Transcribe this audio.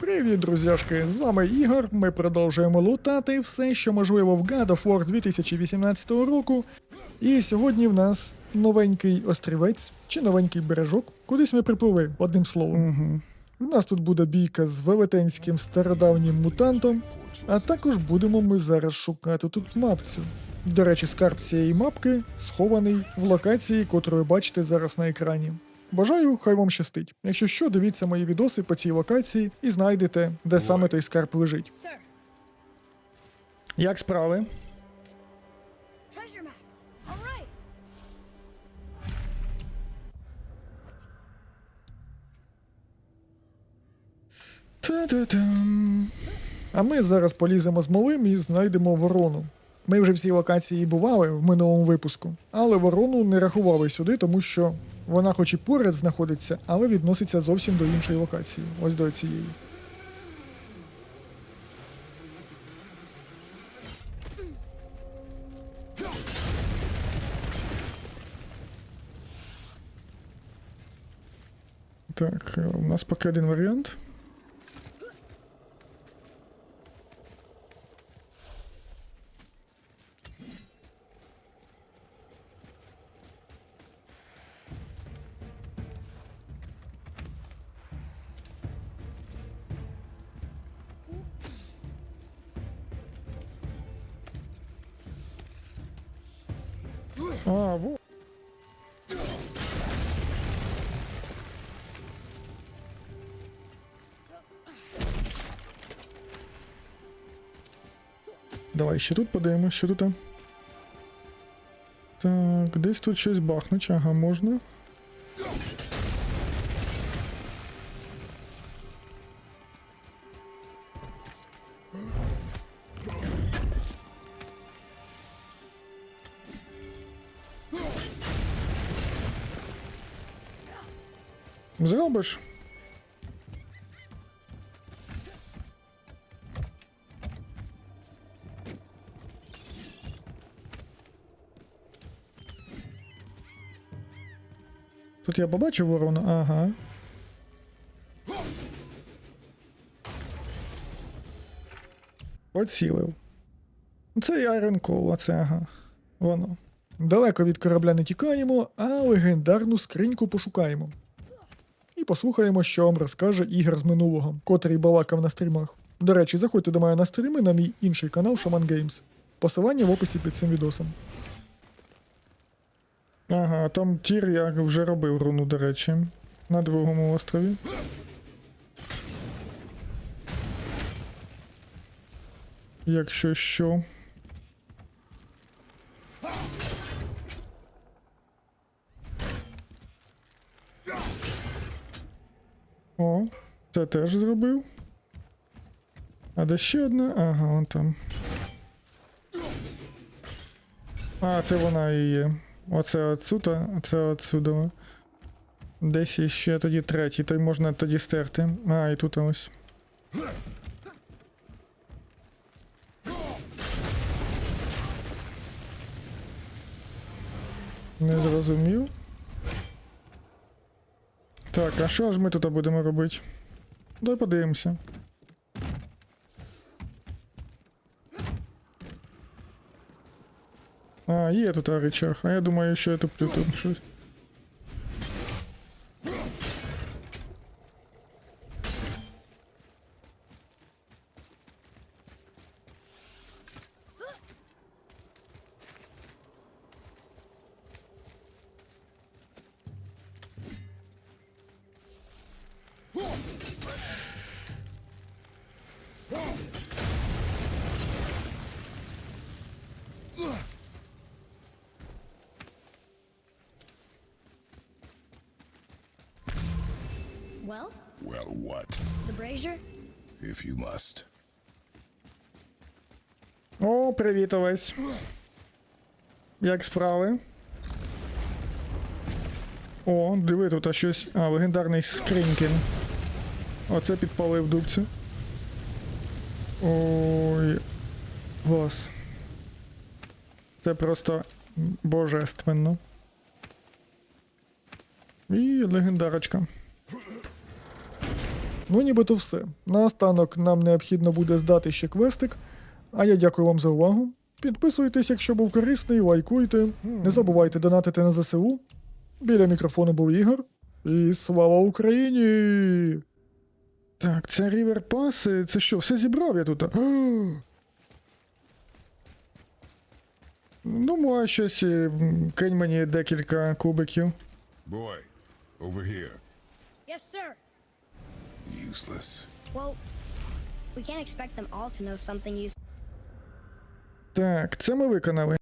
Привіт, друзяшки! З вами Ігор. Ми продовжуємо лутати все, що можливо в God of War 2018 року. І сьогодні в нас новенький острівець чи новенький бережок. Кудись ми припливли, одним словом. Угу. У нас тут буде бійка з велетенським стародавнім мутантом, а також будемо ми зараз шукати тут мапцю. До речі, скарб цієї мапки схований в локації, котру ви бачите зараз на екрані. Бажаю, хай вам щастить. Якщо що, дивіться мої відоси по цій локації і знайдете, де саме той скарб лежить. Як справи? Та-та-там. А ми зараз поліземо з малим і знайдемо ворону. Ми вже в цій локації бували в минулому випуску, але ворону не рахували сюди, тому що вона хоч і поряд знаходиться, але відноситься зовсім до іншої локації. Ось до цієї. Так, е, у нас поки один варіант. А, во. Давай ще тут подаємо, що тут. Так, десь тут щось бахнуть, ага, можна. Зробиш? Тут я побачив ворону, ага. Поцілив. Це Iron Call, оце ага. Воно. Далеко від корабля не тікаємо, а легендарну скриньку пошукаємо. І послухаємо, що вам розкаже ігор з минулого, котрий балакав на стрімах. До речі, заходьте до мене на стріми на мій інший канал Shaman Games. Посилання в описі під цим відосом. Ага, там тір я вже робив руну, до речі, на другому острові. Якщо що. Це теж зробив. А де ще одна? Ага, вон там. А, це вона і є. Оце отсюда, а це отсюда. Десь іще тоді третій, той можна тоді стерти. А, і тут ось. Не зрозумів. Так, а що ж ми тут будемо робити? Давай подивимося. А, є тут речах, а я думаю, що я тут щось. Well, Well, what? the brazier? If you must. О, привіт, Олесь. Як справи? О, диви, тут а щось. А, легендарний скринкін. Оце підпалив дубцю. Ой. Глас. Це просто божественно. І легендарочка. Ну, нібито все. Наостанок нам необхідно буде здати ще квестик. А я дякую вам за увагу. Підписуйтесь, якщо був корисний, лайкуйте. Не забувайте донатити на ЗСУ. Біля мікрофону був Ігор. І слава Україні! Так, це Рівер Паси. Це що, все зібрав я тут? Думаю, щось е, кинь мені декілька кубиків. Boy, over here. Yes, sir. Useless. Well, we can't expect them all to know something useful. Так, це ми виконали.